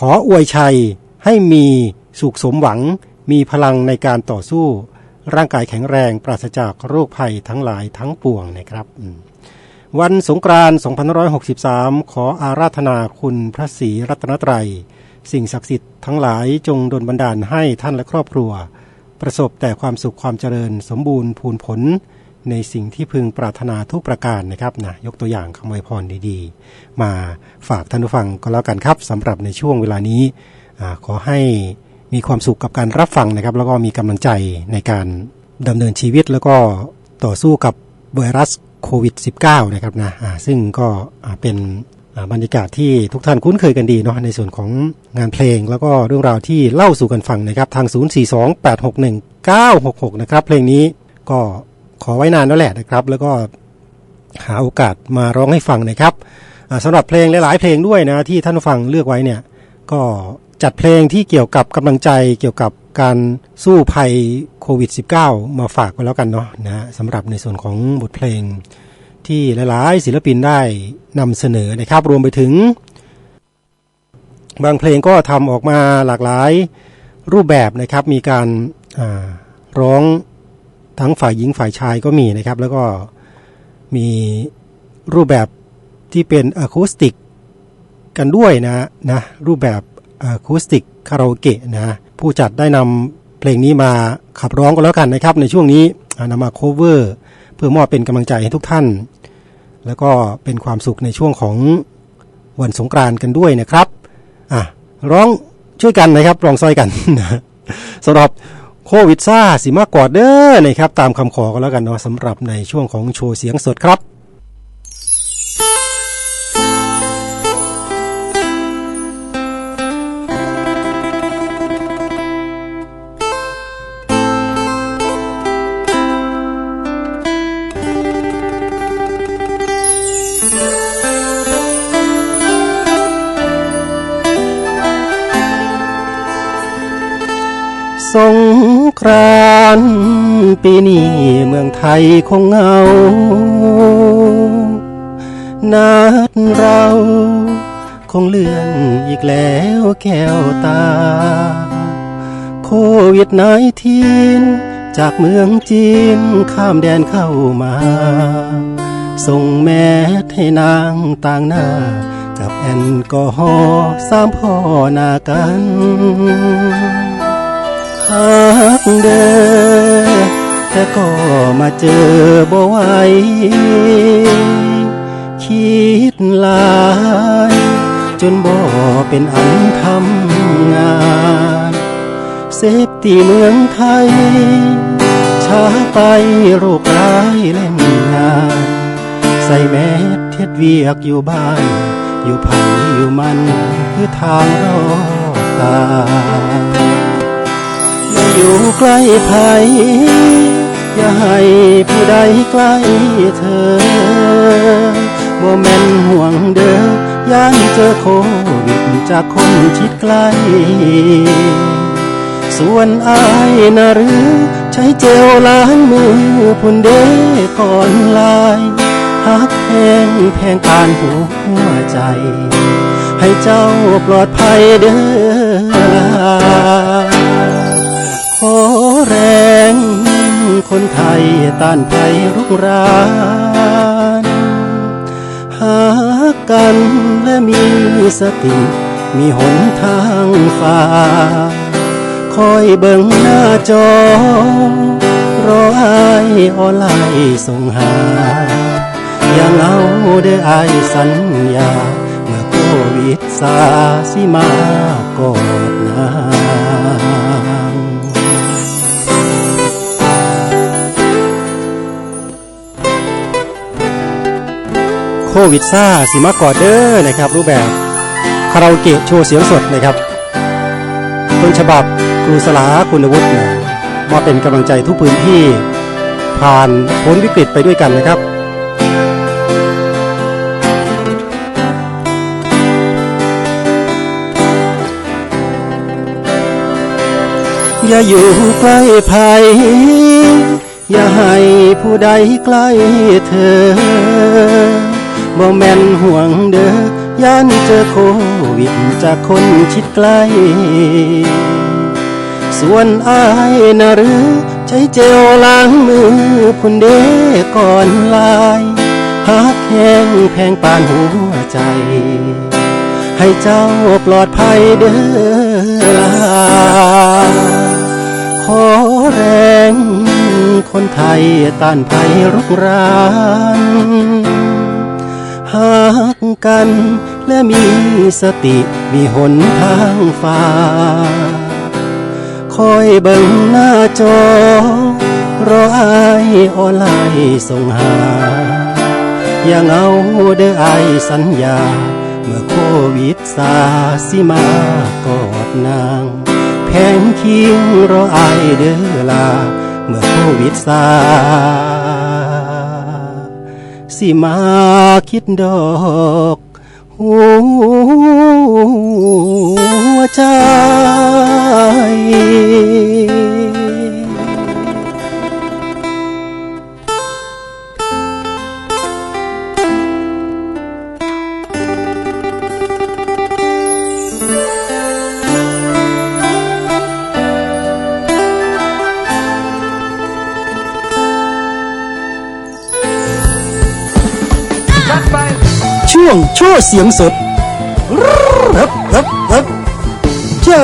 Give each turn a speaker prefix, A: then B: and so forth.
A: ขออวยชัยให้มีสุขสมหวัง มีพลังในการต่อสู้ ร่างกายแข็งแรงปราศจากโรคภัยทั้งหลายทั้งปวงนะครับวันสงกรานต์2563 ขออาราธนาคุณพระศรีรัตนตรัย สิ่งศักดิ์สิทธิ์ทั้งหลายจงดลบันดาลให้ท่านและครอบครัว ประสบแต่ความสุขความเจริญสมบูรณ์พูนผล ในสิ่งที่พึงปรารถนาทุกประการนะครับนะยกตัวอย่างคำอวยพรดีๆ มาฝากท่านผู้ฟังก็แล้วกันครับสำหรับในช่วงเวลานี้ขอให้มีความสุขกับการรับฟังนะครับ แล้วก็มีกำลังใจในการดำเนินชีวิตแล้วก็ต่อสู้กับไวรัสโควิด -19 นะครับนะอ่าซึ่งก็เป็นบรรยากาศที่ทุกท่านคุ้นเคยกันดีเนาะในส่วนของงานเพลง แล้วก็เรื่องราวที่เล่าสู่กันฟังนะครับ ทาง 042861966 นะครับ เพลงนี้ก็ ขอไว้นานแล้วแหละนะครับ แล้วก็หาโอกาสมาร้องให้ฟังนะครับอ่าสำหรับเพลงหลายๆเพลงด้วยนะที่ท่านฟังเลือกไว้เนี่ยก็จัดเพลงที่เกี่ยวกับกำลังใจเกี่ยวกับการสู้ภัยโควิด -19 มาฝากไว้แล้วกันเนาะนะสำหรับในส่วนของบทเพลงที่หลายๆศิลปินได้นำเสนอนะครับ รวมไปถึง บางเพลงก็ทำออกมาหลากหลายรูปแบบนะครับ มีการาร้อง ทั้งฝ่ายหญิงฝ่ายชายก็มีนะครับ แล้วก็มีรูปแบบที่เป็นอะคูสติกกันด้วยนะนะรูปแบบอะคูสติกคาราโอเกะนะผู้จัดได้นำเพลงนี้มาขับร้องก็แล้วกันนะครับ ในช่วงนี้นำมาโคเวอร์ เพื่อมอบเป็นกำลังใจให้ทุกท่าน แล้วก็เป็นความสุขในช่วงของวันสงกรานต์กันด้วยนะครับอะร้องช่วยกันนะครับร้องซอยกันสำหรับ โควิดซ่าสิมากกอดเด้อนะครับตามคำขอก็แล้วกันเนาะสำหรับในช่วงของโชว์เสียงสดครับ สงกรานปีนี้เมืองไทยคงเหงา นัดเราคงเลื่อนอีกแล้วแก้วตา โควิดไนทีนจากเมืองจีนข้ามแดนเข้ามา ส่งแมสให้นางต่างหน้า กับแอลกอฮอล์สามพ่อหนากัน หักเด้อแต่ก็มาเจอบ่ไหวคิดหลาย จนบ่เป็นอันทำงาน เซฟตีเมืองไทย ช้าไปโรคร้ายเล่นงาน ใส่แมสเท็ดเวียกอยู่บ้าน อยู่ไผ่อยู่มันคือทางรอดตาย อยู่ใกล้ภัยอย่าให้ผู้ใดใกล้เธอบ่แม่นห่วงเด้อย่านเจอโควิดจากคนชิดใกล้ส่วนอายนะหรือใช้เจลล้างมือพุ่นเด้ก่อนลายหักแพงแพงปานหัวใจ ให้เจ้าปลอดภัยเด้อ คนไทยต้านภัยรุกราน หากันและมีสติ มีหนทางฝ่าคอยเบิ่งหน้าจอ รออายออนไลน์ส่งหา อย่างเอาเด้ออายสัญญา เมื่อโควิดซาสิมากอดนา ควิดซ่าสิมากอดเด้อนะครับ รูปแบบคาราโอเกะโชว์เสียงสดนะครับต้นฉบับครูสลาคุณวุฒิมาเป็นกำลังใจทุกพื้นที่ ผ่านพ้นวิกฤตไปด้วยกันนะครับอย่าอยู่ใกล้ภัย อย่าให้ผู้ใดใกล้เธอ บ่แม่นห่วงเด้อย่านเจอโควิดจากคนชิดใกล้ส่วนอายนะหรือ ใช้เจลล้างมือพุ่นเดก่อนลายหากแห้งแพงปานหัวใจ ให้เจ้าปลอดภัยเด้อลาขอแรงคนไทยต้านภัยรุกราน กกัน และมีสติมีหนทางฟ้า คอยเบิ่งหน้าจอ รออายออนไลน์ส่งหา อย่างเอาเด้อไอสัญญา เมื่อโควิดซาสิมากอดนางแพงคิงรอไอายเด้อลา เมื่อโควิดซา สิมาคิดดอกหัวใจ ช่วงโชว์เสียงสดรับรับรับเจ้า